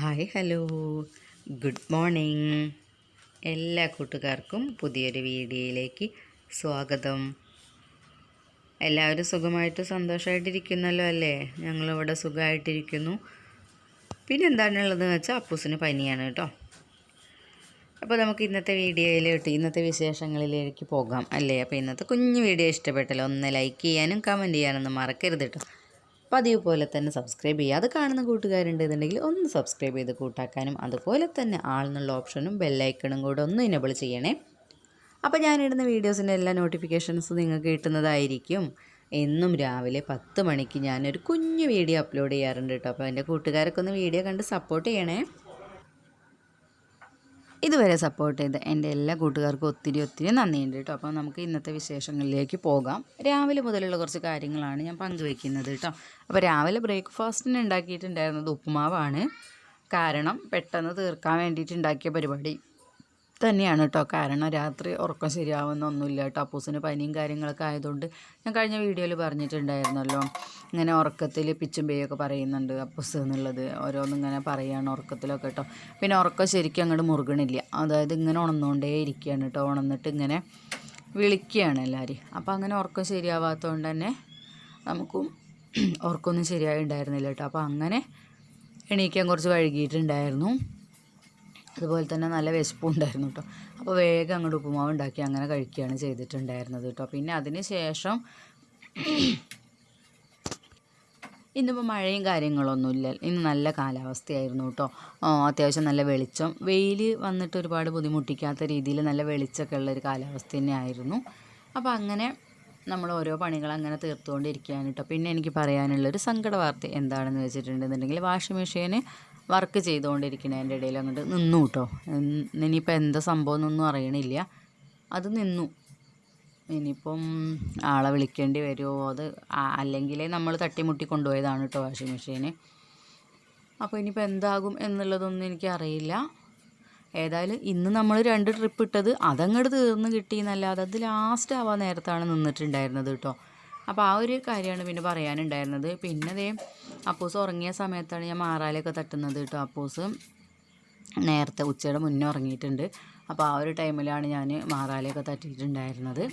Hi hello. Good morning. എല്ലാ കൂട്ടുകാർക്കും പുതിയൊരു വീഡിയോയിലേക്ക് സ്വാഗതം. എല്ലാവരും സുഖമായിട്ട് സന്തോഷമായിട്ടിരിക്കുന്നല്ലോ അല്ലേ? ഞങ്ങളിവിടെ സുഖമായിട്ടിരിക്കുന്നു. പിന്നെ എന്താണുള്ളതെന്ന് വെച്ചാൽ അപ്പൂസിന് പനിയാണ് കേട്ടോ. അപ്പോൾ നമുക്ക് ഇന്നത്തെ വീഡിയോയിലോട്ട് ഇന്നത്തെ വിശേഷങ്ങളിലേക്ക് പോകാം അല്ലേ? അപ്പോൾ ഇന്നത്തെ കുഞ്ഞു വീഡിയോ ഇഷ്ടപ്പെട്ടല്ലോ. ഒന്ന് ലൈക്ക് ചെയ്യാനും കമന്റ് ചെയ്യാനൊന്നും മറക്കരുത് കേട്ടോ. പതിവ് പോലെ തന്നെ സബ്സ്ക്രൈബ് ചെയ്യുക. അത് കാണുന്ന കൂട്ടുകാരുണ്ടെന്നുണ്ടെങ്കിൽ ഒന്ന് സബ്സ്ക്രൈബ് ചെയ്ത് കൂട്ടാക്കാനും അതുപോലെ തന്നെ ആളെന്നുള്ള ഓപ്ഷനും ബെല്ലൈക്കണും കൂടെ ഒന്ന് ഇനബിൾ ചെയ്യണേ. അപ്പോൾ ഞാനിടുന്ന വീഡിയോസിന്റെ എല്ലാ നോട്ടിഫിക്കേഷൻസും നിങ്ങൾക്ക് കിട്ടുന്നതായിരിക്കും. എന്നും രാവിലെ പത്ത് മണിക്ക് ഞാനൊരു കുഞ്ഞു വീഡിയോ അപ്ലോഡ് ചെയ്യാറുണ്ട് കേട്ടോ. അപ്പോൾ എന്റെ കൂട്ടുകാരൊക്കെ ഒന്ന് വീഡിയോ കണ്ട് സപ്പോർട്ട് ചെയ്യണേ. ഇതുവരെ സപ്പോർട്ട് ചെയ്ത എന്റെ എല്ലാ കൂട്ടുകാർക്കും ഒത്തിരി ഒത്തിരി നന്ദിയുണ്ട് കേട്ടോ. അപ്പോൾ നമുക്ക് ഇന്നത്തെ വിശേഷങ്ങളിലേക്ക് പോകാം. രാവിലെ മുതലുള്ള കുറച്ച് കാര്യങ്ങളാണ് ഞാൻ പങ്കുവെക്കുന്നത് കേട്ടോ. അപ്പോൾ രാവിലെ ബ്രേക്ക്ഫാസ്റ്റിന് ഉണ്ടാക്കിയിട്ടുണ്ടായിരുന്നത് ഉപ്പുമാവാണ്. കാരണം പെട്ടെന്ന് തീർക്കാൻ വേണ്ടിയിട്ട് ഉണ്ടാക്കിയ പരിപാടി. തന്നെയാണ് കേട്ടോ. കാരണം രാത്രി ഉറക്കം ശരിയാവുന്ന ഒന്നുമില്ല കേട്ടോ. അപ്പൂസിന് പനിയും കാര്യങ്ങളൊക്കെ ആയതുകൊണ്ട് ഞാൻ കഴിഞ്ഞ വീഡിയോയിൽ പറഞ്ഞിട്ടുണ്ടായിരുന്നല്ലോ. ഇങ്ങനെ ഉറക്കത്തിൽ പിച്ചും പേയൊക്കെ പറയുന്നുണ്ട് അപ്പൂസ് എന്നുള്ളത്. ഓരോന്നും ഇങ്ങനെ പറയുകയാണ് ഉറക്കത്തിലൊക്കെ കേട്ടോ. പിന്നെ ഉറക്കം ശരിക്കും അങ്ങോട്ട് മുറുകണില്ല. അതായത് ഇങ്ങനെ ഉണർന്നുകൊണ്ടേ ഇരിക്കുകയാണ് കേട്ടോ. ഉണർന്നിട്ട് ഇങ്ങനെ വിളിക്കുകയാണ് എല്ലാവരും. അപ്പോൾ അങ്ങനെ ഉറക്കം ശരിയാവാത്തതുകൊണ്ട് തന്നെ നമുക്കും ഉറക്കമൊന്നും ശരിയായി ഉണ്ടായിരുന്നില്ല കേട്ടോ. അപ്പോൾ അങ്ങനെ എണീക്കാൻ കുറച്ച് വൈകിയിട്ടുണ്ടായിരുന്നു. അതുപോലെ തന്നെ നല്ല വിശപ്പും ഉണ്ടായിരുന്നു കേട്ടോ. അപ്പോൾ വേഗം അങ്ങോട്ട് ഉപ്പുമാവ് ഉണ്ടാക്കി അങ്ങനെ കഴിക്കുകയാണ് ചെയ്തിട്ടുണ്ടായിരുന്നത് കേട്ടോ. പിന്നെ അതിന് ശേഷം ഇന്നിപ്പോൾ മഴയും കാര്യങ്ങളൊന്നുമില്ല ഇന്ന് നല്ല കാലാവസ്ഥയായിരുന്നു കേട്ടോ. അത്യാവശ്യം നല്ല വെളിച്ചം. വെയിൽ വന്നിട്ട് ഒരുപാട് ബുദ്ധിമുട്ടിക്കാത്ത രീതിയിൽ നല്ല വെളിച്ചമൊക്കെ ഉള്ളൊരു കാലാവസ്ഥ തന്നെയായിരുന്നു. അപ്പോൾ അങ്ങനെ നമ്മൾ ഓരോ പണികൾ അങ്ങനെ തീർത്തുകൊണ്ടിരിക്കുകയാണ് കേട്ടോ. പിന്നെ എനിക്ക് പറയാനുള്ളൊരു സങ്കട വാർത്ത എന്താണെന്ന് വെച്ചിട്ടുണ്ടെന്നുണ്ടെങ്കിൽ വാഷിംഗ് മെഷീന് വർക്ക് ചെയ്തുകൊണ്ടിരിക്കുന്നതിന്റെ ഇടയിൽ അങ്ങോട്ട്. നിന്നു കേട്ടോ. ഇനിയിപ്പോൾ എന്താ സംഭവം എന്നൊന്നും അറിയണില്ല. അത് നിന്നു. ഇനിയിപ്പം ആളെ വിളിക്കേണ്ടി വരുമോ അത് അല്ലെങ്കിൽ നമ്മൾ തട്ടിമുട്ടി കൊണ്ടുപോയതാണ് കേട്ടോ വാഷിംഗ് മെഷീന്. അപ്പോൾ ഇനിയിപ്പോൾ എന്താകും എന്നുള്ളതൊന്നും എനിക്കറിയില്ല ഏതായാലും ഇന്ന് നമ്മൾ രണ്ട് ട്രിപ്പ് ഇട്ടത് അതങ്ങോട്ട് തീർന്ന് കിട്ടി എന്നല്ലാതെ അത് ലാസ്റ്റ് ആവാൻ നേരത്താണ് നിന്നിട്ടുണ്ടായിരുന്നത് കേട്ടോ. അപ്പോൾ ആ ഒരു കാര്യമാണ് പിന്നെ പറയാനുണ്ടായിരുന്നത്. പിന്നെ അതേ അപ്പൂസ് ഉറങ്ങിയ സമയത്താണ് ഞാൻ മാറാലൊക്കെ തട്ടുന്നത് കേട്ടോ അപ്പൂസ്. നേരത്തെ ഉച്ചയുടെ മുന്നേ ഉറങ്ങിയിട്ടുണ്ട്. അപ്പോൾ ആ ഒരു ടൈമിലാണ് ഞാൻ മാറാലയൊക്കെ തട്ടിയിട്ടുണ്ടായിരുന്നത്.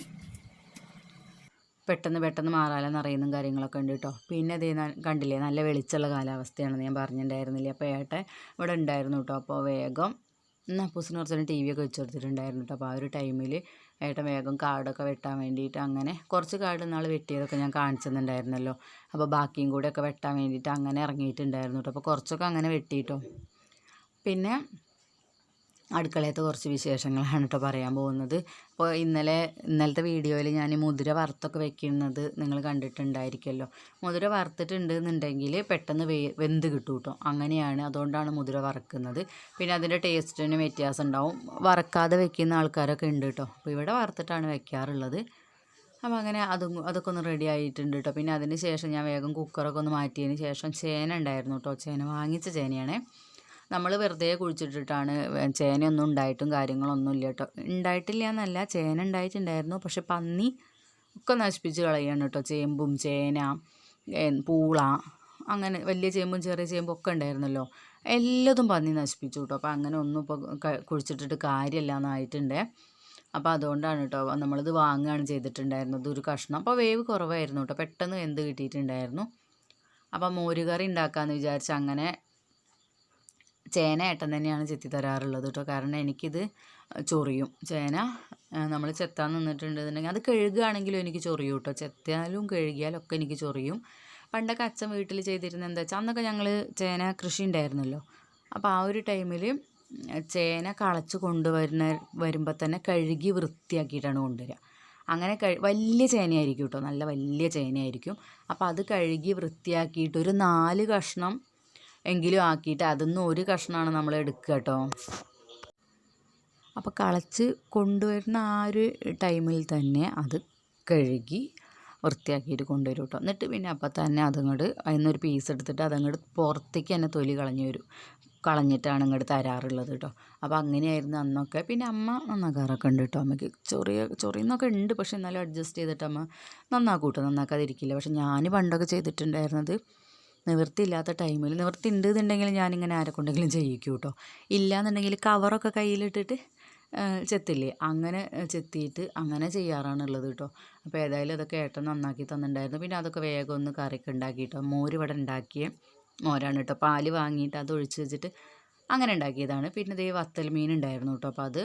പെട്ടെന്ന് പെട്ടെന്ന് മാറാല നിറയുന്ന കാര്യങ്ങളൊക്കെ ഉണ്ട് കേട്ടോ. പിന്നെ അതേ കണ്ടില്ലേ നല്ല വെളിച്ചമുള്ള കാലാവസ്ഥയാണെന്ന് ഞാൻ പറഞ്ഞിട്ടുണ്ടായിരുന്നില്ലേ? അപ്പോൾ ഏട്ടൻ ഇവിടെ ഉണ്ടായിരുന്നു കേട്ടോ. അപ്പോൾ വേഗം ഇന്ന് അപ്പൂസിന് കുറച്ച് നേരം ടി വി ഒക്കെ വെച്ച് കൊടുത്തിട്ടുണ്ടായിരുന്നു കേട്ടോ. അപ്പോൾ ആ ഒരു ടൈമിൽ ഏട്ടൻ വേഗം കാടൊക്കെ വെട്ടാൻ വേണ്ടിയിട്ട് അങ്ങനെ കുറച്ച് കാട് നാൾ വെട്ടിയതൊക്കെ ഞാൻ കാണിച്ചിട്ടുണ്ടായിരുന്നല്ലോ. അപ്പോൾ ബാക്കിയും കൂടെയൊക്കെ വെട്ടാൻ വേണ്ടിയിട്ട് അങ്ങനെ ഇറങ്ങിയിട്ടുണ്ടായിരുന്നു കേട്ടോ. അപ്പോൾ കുറച്ചൊക്കെ അങ്ങനെ വെട്ടിയിട്ടോ. പിന്നെ അടുക്കളയത്തെ കുറച്ച് വിശേഷങ്ങളാണ് കേട്ടോ പറയാൻ പോകുന്നത്. അപ്പോൾ ഇന്നലെ ഇന്നലത്തെ വീഡിയോയിൽ ഞാൻ മുതിര വറുത്തൊക്കെ വെക്കുന്നത് നിങ്ങൾ കണ്ടിട്ടുണ്ടായിരിക്കുമല്ലോ. മുതിര വറുത്തിട്ടുണ്ട് എന്നുണ്ടെങ്കിൽ പെട്ടെന്ന് വേ വെന്ത് കിട്ടും കേട്ടോ. അങ്ങനെയാണ് അതുകൊണ്ടാണ് മുതിര വറക്കുന്നത്. പിന്നെ അതിന്റെ ടേസ്റ്റിന് വ്യത്യാസം ഉണ്ടാവും. വറക്കാതെ വെക്കുന്ന ആൾക്കാരൊക്കെ ഉണ്ട് കേട്ടോ. അപ്പോൾ ഇവിടെ വറുത്തിട്ടാണ് വെക്കാറുള്ളത്. അപ്പോൾ അങ്ങനെ അതും അതൊക്കെ ഒന്ന് റെഡി ആയിട്ടുണ്ട് കേട്ടോ. പിന്നെ അതിന് ശേഷം ഞാൻ വേഗം കുക്കറൊക്കെ ഒന്ന് മാറ്റിയതിന് ശേഷം ചേന ഉണ്ടായിരുന്നു കേട്ടോ. ചേന വാങ്ങിച്ച ചേനയാണേ. നമ്മൾ വെറുതെ കുഴിച്ചിട്ടിട്ടാണ് ചേനയൊന്നും ഉണ്ടായിട്ടും കാര്യങ്ങളൊന്നും ഇല്ല കേട്ടോ ഉണ്ടായിട്ടില്ല എന്നല്ല ചേന ഉണ്ടായിട്ടുണ്ടായിരുന്നു. പക്ഷെ പന്നി ഒക്കെ നശിപ്പിച്ച് കളയാണ് കേട്ടോ. ചേമ്പും ചേന പൂള അങ്ങനെ വലിയ ചേമ്പും ചെറിയ ചേമ്പും ഒക്കെ ഉണ്ടായിരുന്നല്ലോ. എല്ലാതും പന്നി നശിപ്പിച്ചു കേട്ടോ. അപ്പോൾ അങ്ങനെ ഒന്നും ഇപ്പോൾ കുഴിച്ചിട്ടിട്ട് കാര്യമില്ല എന്നായിട്ടുണ്ട് അപ്പോൾ അതുകൊണ്ടാണ് കേട്ടോ നമ്മളിത് വാങ്ങുകയാണ് ചെയ്തിട്ടുണ്ടായിരുന്നത്. ഒരു കഷ്ണം. അപ്പോൾ വേവ് കുറവായിരുന്നു കേട്ടോ. പെട്ടെന്ന് എന്ത് കിട്ടിയിട്ടുണ്ടായിരുന്നു. അപ്പോൾ മോരുകറി ഉണ്ടാക്കാമെന്ന് വിചാരിച്ച് അങ്ങനെ ചേന ഏട്ടൻ തന്നെയാണ് ചെത്തി തരാറുള്ളത് കേട്ടോ. കാരണം എനിക്കിത് ചൊറിയും. ചേന നമ്മൾ ചെത്താൻ നിന്നിട്ടുണ്ടെന്നുണ്ടെങ്കിൽ അത് കഴുകുകയാണെങ്കിലും എനിക്ക് ചൊറിയും കേട്ടോ. ചെത്തിയാലും കഴുകിയാലും ഒക്കെ എനിക്ക് ചൊറിയും. പണ്ടൊക്കെ അച്ഛൻ വീട്ടിൽ ചെയ്തിരുന്ന എന്താ വെച്ചാൽ അന്നൊക്കെ ഞങ്ങൾ ചേന കൃഷി ഉണ്ടായിരുന്നല്ലോ. അപ്പോൾ ആ ഒരു ടൈമിൽ ചേന കളച്ച് കൊണ്ടുവരുന്ന വരുമ്പോൾ തന്നെ കഴുകി വൃത്തിയാക്കിയിട്ടാണ് കൊണ്ടുവരിക അങ്ങനെ കഴി വലിയ ചേനയായിരിക്കും കേട്ടോ. നല്ല വലിയ ചേനയായിരിക്കും. അപ്പോൾ അത് കഴുകി വൃത്തിയാക്കിയിട്ട് ഒരു നാല് കഷ്ണം എങ്കിലും ആക്കിയിട്ട് അതിന്ന് ഒരു കഷ്ണമാണ് നമ്മൾ എടുക്കുക കേട്ടോ. അപ്പോൾ കളച്ച് കൊണ്ടുവരുന്ന ആ ഒരു ടൈമിൽ തന്നെ അത് കഴുകി വൃത്തിയാക്കിയിട്ട് കൊണ്ടുവരും കേട്ടോ. എന്നിട്ട് പിന്നെ അപ്പം തന്നെ അതങ്ങോട്ട് അതിന്നൊരു പീസ് എടുത്തിട്ട് അതങ്ങോട്ട് പുറത്തേക്ക് തന്നെ തൊലി കളഞ്ഞു വരും. കളഞ്ഞിട്ടാണ് ഇങ്ങോട്ട് തരാറുള്ളത് കേട്ടോ. അപ്പോൾ അങ്ങനെയായിരുന്നു അന്നൊക്കെ. പിന്നെ അമ്മ നന്നാക്കാറൊക്കെ ഉണ്ട് കേട്ടോ അമ്മയ്ക്ക്. ചൊറിയ ചൊറിയെന്നൊക്കെ ഉണ്ട് പക്ഷെ എന്നാലും അഡ്ജസ്റ്റ് ചെയ്തിട്ട് അമ്മ നന്നാക്കൂട്ടോ നന്നാക്കാതിരിക്കില്ല. പക്ഷെ ഞാൻ പണ്ടൊക്കെ ചെയ്തിട്ടുണ്ടായിരുന്നത് നിവൃത്തിയില്ലാത്ത ടൈമിൽ നിവൃത്തി ഉണ്ട് എന്നുണ്ടെങ്കിൽ ഞാനിങ്ങനെ ആരെ കൊണ്ടെങ്കിലും ചെയ്യിക്കും കേട്ടോ. ഇല്ലയെന്നുണ്ടെങ്കിൽ കവറൊക്കെ കയ്യിലിട്ടിട്ട് ചെത്തില്ലേ? അങ്ങനെ ചെത്തിയിട്ട് അങ്ങനെ ചെയ്യാറാണുള്ളത് കേട്ടോ. അപ്പോൾ ഏതായാലും അതൊക്കെ ഏട്ടൻ നന്നാക്കി തന്നിട്ടുണ്ടായിരുന്നു. പിന്നെ അതൊക്കെ വേഗം ഒന്ന് കറിക്ക് ഉണ്ടാക്കിയിട്ടോ മോര് ഇവിടെ ഉണ്ടാക്കിയ മോരാണ് കേട്ടോ. പാൽ വാങ്ങിയിട്ട് അത് ഒഴിച്ച് വെച്ചിട്ട് അങ്ങനെ ഉണ്ടാക്കിയതാണ്. പിന്നെ ഇതേ വത്തൽ മീൻ ഉണ്ടായിരുന്നു കേട്ടോ. അപ്പോൾ അത്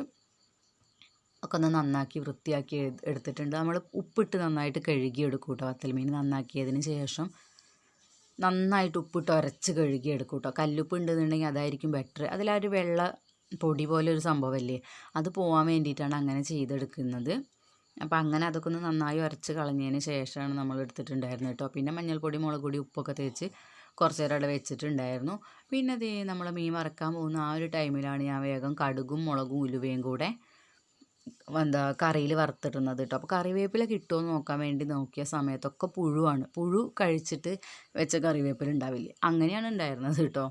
ഒക്കെ ഒന്ന് നന്നാക്കി വൃത്തിയാക്കി എടുത്തിട്ടുണ്ട്. നമ്മൾ ഉപ്പിട്ട് നന്നായിട്ട് കഴുകി എടുക്കും കേട്ടോ വത്തൽ മീൻ. നന്നാക്കിയതിന് ശേഷം നന്നായിട്ട് ഉപ്പിട്ട് ഉരച്ച് കഴുകിയെടുക്കും കേട്ടോ കല്ലുപ്പ് ഉണ്ടെന്നുണ്ടെങ്കിൽ അതായിരിക്കും ബെറ്റർ അതിലാ ഒരു വെള്ള പൊടി പോലെ ഒരു സംഭവമല്ലേ? അത് പോകാൻ വേണ്ടിയിട്ടാണ് അങ്ങനെ ചെയ്തെടുക്കുന്നത്. അപ്പോൾ അങ്ങനെ അതൊക്കെ ഒന്ന് നന്നായി ഉരച്ച് കളഞ്ഞതിന് ശേഷമാണ് നമ്മൾ എടുത്തിട്ടുണ്ടായിരുന്നത് കേട്ടോ പിന്നെ മഞ്ഞൾപ്പൊടി മുളക് പൊടി ഉപ്പൊക്കെ തേച്ച് കുറച്ച് നേരം അവിടെ വെച്ചിട്ടുണ്ടായിരുന്നു. പിന്നെ അത് നമ്മൾ മീൻ വറക്കാൻ പോകുന്ന ആ ഒരു ടൈമിലാണ് ഞാൻ വേഗം കടുകും മുളകും ഉലുവയും കൂടെ എന്താ കറിയിൽ വറുത്തിടുന്നത് കേട്ടോ അപ്പോൾ കറിവേപ്പില കിട്ടുമോ എന്ന് നോക്കാൻ വേണ്ടി നോക്കിയ സമയത്തൊക്കെ പുഴുവാണ്. പുഴു കഴിച്ചിട്ട് വെച്ച കറിവേപ്പില ഉണ്ടാവില്ല? അങ്ങനെയാണ് ഉണ്ടായിരുന്നത് കേട്ടോ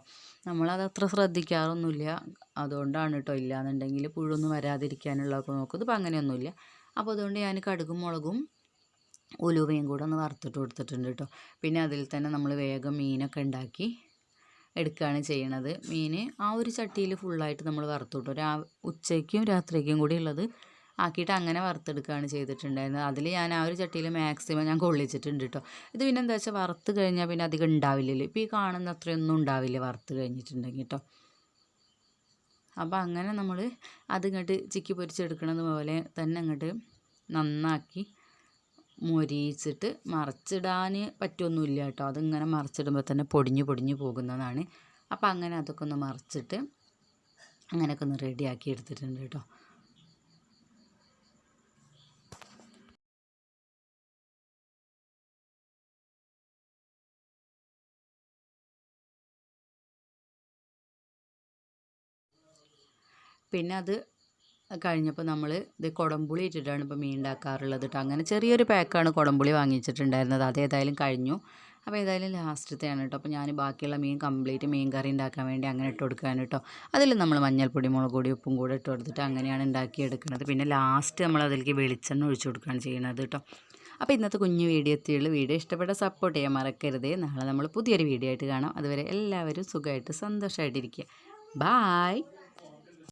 നമ്മളത് അത്ര ശ്രദ്ധിക്കാറൊന്നുമില്ല. അതുകൊണ്ടാണ് കേട്ടോ ഇല്ലയെന്നുണ്ടെങ്കിൽ പുഴുവൊന്നും വരാതിരിക്കാനുള്ളതൊക്കെ നോക്കും. ഇതിപ്പോൾ അങ്ങനെയൊന്നുമില്ല. അപ്പോൾ അതുകൊണ്ട് ഞാൻ കടുകും മുളകും ഉലുവയും കൂടെ ഒന്ന് വറുത്തിട്ട് കൊടുത്തിട്ടുണ്ട് കേട്ടോ പിന്നെ അതിൽ തന്നെ നമ്മൾ വേഗം മീനൊക്കെ ഉണ്ടാക്കി എടുക്കുകയാണ് ചെയ്യണത്. മീൻ ആ ഒരു ചട്ടിയിൽ ഫുള്ളായിട്ട് നമ്മൾ വറുത്തുവിട്ടു. രാ ഉച്ചയ്ക്കും രാത്രിക്കും കൂടി ഉള്ളത് ആക്കിയിട്ട് അങ്ങനെ വറുത്തെടുക്കുകയാണ് ചെയ്തിട്ടുണ്ടായിരുന്നത്. അതിൽ ഞാൻ ആ ഒരു ചട്ടിയിൽ മാക്സിമം ഞാൻ കൊള്ളിച്ചിട്ടുണ്ട് കേട്ടോ ഇത് പിന്നെ എന്താ വെച്ചാൽ വറുത്ത് കഴിഞ്ഞാൽ പിന്നെ അധികം ഉണ്ടാവില്ലല്ലോ. ഇപ്പോൾ ഈ കാണുന്ന അത്രയൊന്നും ഉണ്ടാവില്ല വറുത്ത് കഴിഞ്ഞിട്ടുണ്ടെങ്കിൽ കേട്ടോ അപ്പോൾ അങ്ങനെ നമ്മൾ അത് ഇങ്ങോട്ട് ചിക്കി പൊരിച്ചെടുക്കണത് പോലെ തന്നെ അങ്ങോട്ട് നന്നാക്കി മൊരിയിച്ചിട്ട് മറിച്ചിടാൻ പറ്റുമൊന്നുമില്ല കേട്ടോ. അതിങ്ങനെ മറിച്ചിടുമ്പോൾ തന്നെ പൊടിഞ്ഞു പൊടിഞ്ഞു പോകുന്നതാണ്. അപ്പോൾ അങ്ങനെ അതൊക്കെ ഒന്ന് മറിച്ചിട്ട് അങ്ങനെയൊക്കെ ഒന്ന് റെഡിയാക്കി എടുത്തിട്ടുണ്ട് കേട്ടോ. പിന്നെ അത് കഴിഞ്ഞപ്പോൾ നമ്മൾ ഇത് കുടംപുളി ഇട്ടിട്ടാണ് ഇപ്പോൾ മീൻ ഉണ്ടാക്കാറുള്ളത് കേട്ടോ അങ്ങനെ ചെറിയൊരു പാക്കാണ് കുടംപുളി വാങ്ങിച്ചിട്ടുണ്ടായിരുന്നത്. അത് ഏതായാലും കഴിഞ്ഞു. അപ്പോൾ ഏതായാലും ലാസ്റ്റത്തെയാണ് കേട്ടോ അപ്പോൾ ഞാൻ ബാക്കിയുള്ള മീൻ കംപ്ലീറ്റ് മീൻ കറി ഉണ്ടാക്കാൻ വേണ്ടി അങ്ങനെ ഇട്ട് കൊടുക്കുകയാണ് കേട്ടോ അതിൽ നമ്മൾ മഞ്ഞൾപ്പൊടി മുളക് പൊടി ഉപ്പും കൂടെ ഇട്ട് കൊടുത്തിട്ട് അങ്ങനെയാണ് ഉണ്ടാക്കിയെടുക്കുന്നത്. പിന്നെ ലാസ്റ്റ് നമ്മൾ അതിലേക്ക് വെളിച്ചെണ്ണ ഒഴിച്ചു കൊടുക്കുകയാണ് ചെയ്യുന്നത് കേട്ടോ അപ്പോൾ ഇന്നത്തെ കുഞ്ഞു വീഡിയോ എത്തിയുള്ളൂ വീഡിയോ ഇഷ്ടപ്പെട്ട സപ്പോർട്ട് ചെയ്യാൻ മറക്കരുത്. നാളെ നമ്മൾ പുതിയൊരു വീഡിയോ ആയിട്ട് കാണാം. അതുവരെ എല്ലാവരും സുഖമായിട്ട് സന്തോഷമായിട്ടിരിക്കുക. ബായ്